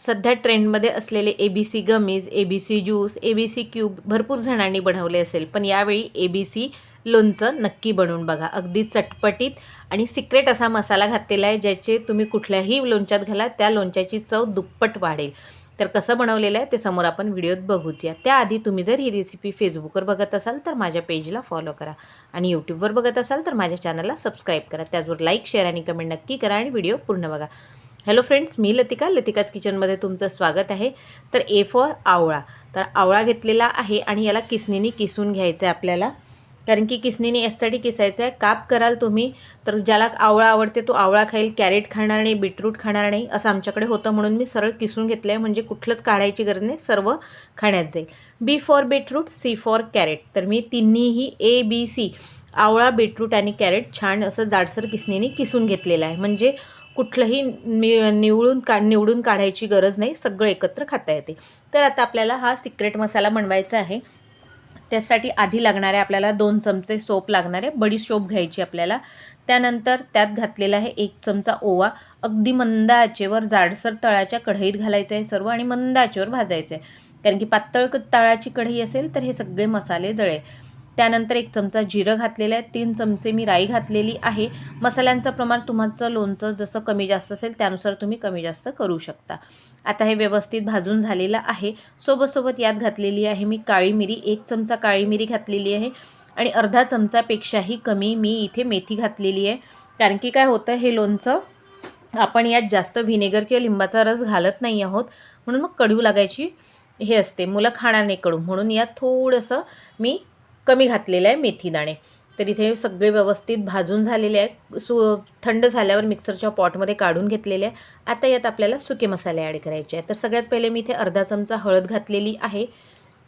सध्या ट्रेंडमध्ये असलेले A B C gummies A B C juice A B C cube भरपूर जणांनी बनवले असेल पण यावेळी ए बी सी लोणचं नक्की बनवून बघा. अगदी चटपटीत आणि सिक्रेट असा मसाला घातलेला आहे ज्याचे तुम्ही कुठल्याही लोणच्यात घाला त्या लोणच्याची चव दुप्पट वाढेल. तर कसं बनवलेलं आहे ते समोर आपण व्हिडिओत बघूच या त्याआधी तुम्ही जर ही रेसिपी फेसबुकवर बघत असाल तर माझ्या पेजला फॉलो करा आणि यूट्यूबवर बघत असाल तर माझ्या चॅनलला सबस्क्राईब करा. त्याचबरोबर लाईक शेअर आणि कमेंट नक्की करा आणि व्हिडिओ पूर्ण बघा. हॅलो फ्रेंड्स मी लतिका. लतिकाच किचनमध्ये तुमचं स्वागत आहे. तर ए फॉर आवळा. तर आवळा घेतलेला आहे आणि याला किसणीने किसून घ्यायचं आहे आपल्याला. कारण की किसणीने यासाठी किसायचं आहे काप कराल तुम्ही तर ज्याला आवळा आवडते तो आवळा खाईल कॅरेट खाणार नाही बीटरूट खाणार नाही असं आमच्याकडे होतं म्हणून मी सरळ किसून घेतलं आहे म्हणजे कुठलंच काढायची गरज नाही सर्व खाण्यात जाईल. B for beetroot C for carrot तर मी तिन्हीही ए बी सी आवळा बीटरूट आणि कॅरेट छान असं जाडसर किसणीने किसून घेतलेलं आहे. म्हणजे कुठलंही नि निवडून का निवडून काढायची गरज नाही सगळं एकत्र खाता येते. तर आता आपल्याला हा सिक्रेट मसाला बनवायचा आहे. त्यासाठी आधी लागणारे आपल्याला दोन चमचे सोप लागणारे बडीशोप घ्यायची आपल्याला. त्यानंतर त्यात घातलेला आहे एक चमचा ओवा. अगदी मंद आचेवर जाडसर तळाच्या कढईत घालायचं आहे सर्व आणि मंद आचेवर भाजायचं आहे. कारण की पातळ तळाची कढई असेल तर हे सगळे मसाले जळेल. त्यानंतर एक चमचा जिरं घातलेलं आहे. तीन चमचे मी राई घातलेली आहे. मसाल्यांचं प्रमाण तुमचं लोणचं जसं कमी जास्त असेल त्यानुसार तुम्ही कमी जास्त करू शकता. आता हे व्यवस्थित भाजून झालेलं आहे. सोबतसोबत यात घातलेली आहे मी काळी मिरी. एक चमचा काळी मिरी घातलेली आहे. आणि अर्धा चमचापेक्षाही कमी मी इथे मेथी घातलेली आहे. कारण की काय होतं हे लोणचं आपण यात जास्त व्हिनेगर किंवा लिंबाचा रस घालत नाही आहोत. म्हणून मग कडू लागायची हे असते. मुलं खाणार नाही कडू. म्हणून यात थोडंसं मी कमी घातलेलं आहे मेथी दाणे. तर इथे सगळे व्यवस्थित भाजून झालेले आहे सु थंड झाल्यावर मिक्सरच्या पॉटमध्ये काढून घेतलेले आहे. आता यात आपल्याला सुके मसाले ॲड करायचे आहे तर सगळ्यात पहिले मी इथे अर्धा चमचा हळद घातलेली आहे.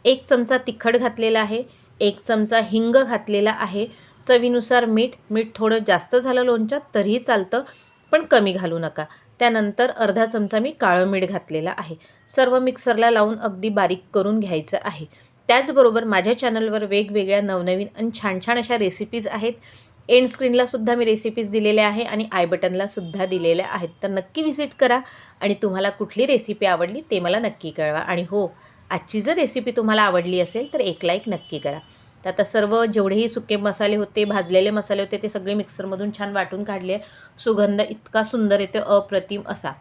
एक चमचा तिखट घातलेला आहे. एक चमचा हिंग घातलेला आहे. चवीनुसार मीठ मीठ थोडं जास्त झालं लोणच्यात तरीही चालतं पण कमी घालू नका. त्यानंतर अर्धा चमचा मी काळं मीठ घातलेला आहे. सर्व मिक्सरला लावून अगदी बारीक करून घ्यायचं आहे. त्याचबरोबर माझ्या चॅनलवर वेगवेगळ्या नवनवीन आणि छान छान अशा रेसिपीज आहेत. एंड स्क्रीनला सुद्धा मी रेसिपीज दिलेल्या आहे आणि आय बटनला सुद्धा दिलेल्या आहेत. तर नक्की व्हिजिट करा आणि तुम्हाला कुठली रेसिपी आवडली ते मला नक्की कळवा. आणि हो आजची जर रेसिपी तुम्हाला आवडली असेल तर एक लाईक नक्की करा. तर आता सर्व जेवढेही सुके मसाले होते भाजलेले मसाले होते ते सगळे मिक्सरमधून छान वाटून काढले. सुगंध इतका सुंदर येतो अप्रतिम असा.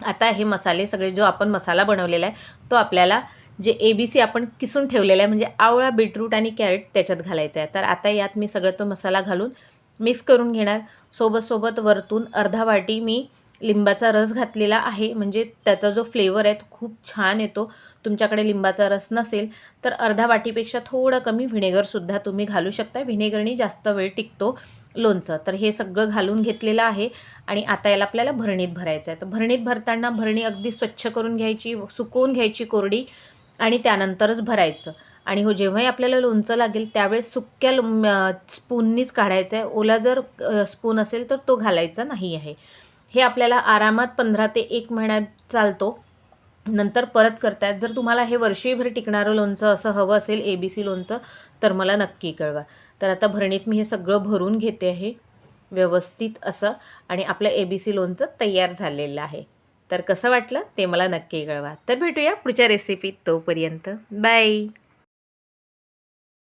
आता हे मसाले सगळे जो आपण मसाला बनवलेला आहे तो आपल्याला जे ए बी सी आपण किसून ठेवलेलं आहे म्हणजे आवळा बीटरूट आणि कॅरेट त्याच्यात घालायचं आहे. तर आता यात मी सगळं तो मसाला घालून मिक्स करून घेणार. सोबत सोबत वरतून अर्धा वाटी मी लिंबाचा रस घातलेला आहे. म्हणजे त्याचा जो फ्लेवर आहे तो खूप छान येतो. तुमच्याकडे लिंबाचा रस नसेल तर अर्धा वाटीपेक्षा थोडं कमी व्हिनेगरसुद्धा तुम्ही घालू शकता. व्हिनेगरनी जास्त वेळ टिकतो लोणचं. तर हे सगळं घालून घेतलेलं आहे आणि आता याला आपल्याला भरणीत भरायचं आहे. तर भरणीत भरताना भरणी अगदी स्वच्छ करून घ्यायची सुकवून घ्यायची कोरडी. आणि त्यानंतरच भरायचं. आणि हो जेव्हाही आपल्याला लोणचं लागेल त्यावेळेस सुक्या लो- स्पूननीच काढायचं आहे ओला जर स्पून असेल तर तो घालायचा नाही आहे. हे आपल्याला आरामात पंधरा ते एक महिन्यात चालतो. नंतर परत करतायत जर तुम्हाला हे वर्षीभर टिकणारं लोणचं असं हवं असेल ए बी सी लोणचं तर मला नक्की कळवा. तर आता भरणीत मी हे सगळं भरून घेते आहे. व्यवस्थित असं. आणि आपलं ए बी सी लोणचं तयार झालेलं आहे. तर कसं वाटलं ते मला नक्की कळवा. तर भेटूया पुढच्या रेसिपीत तोपर्यंत. बाय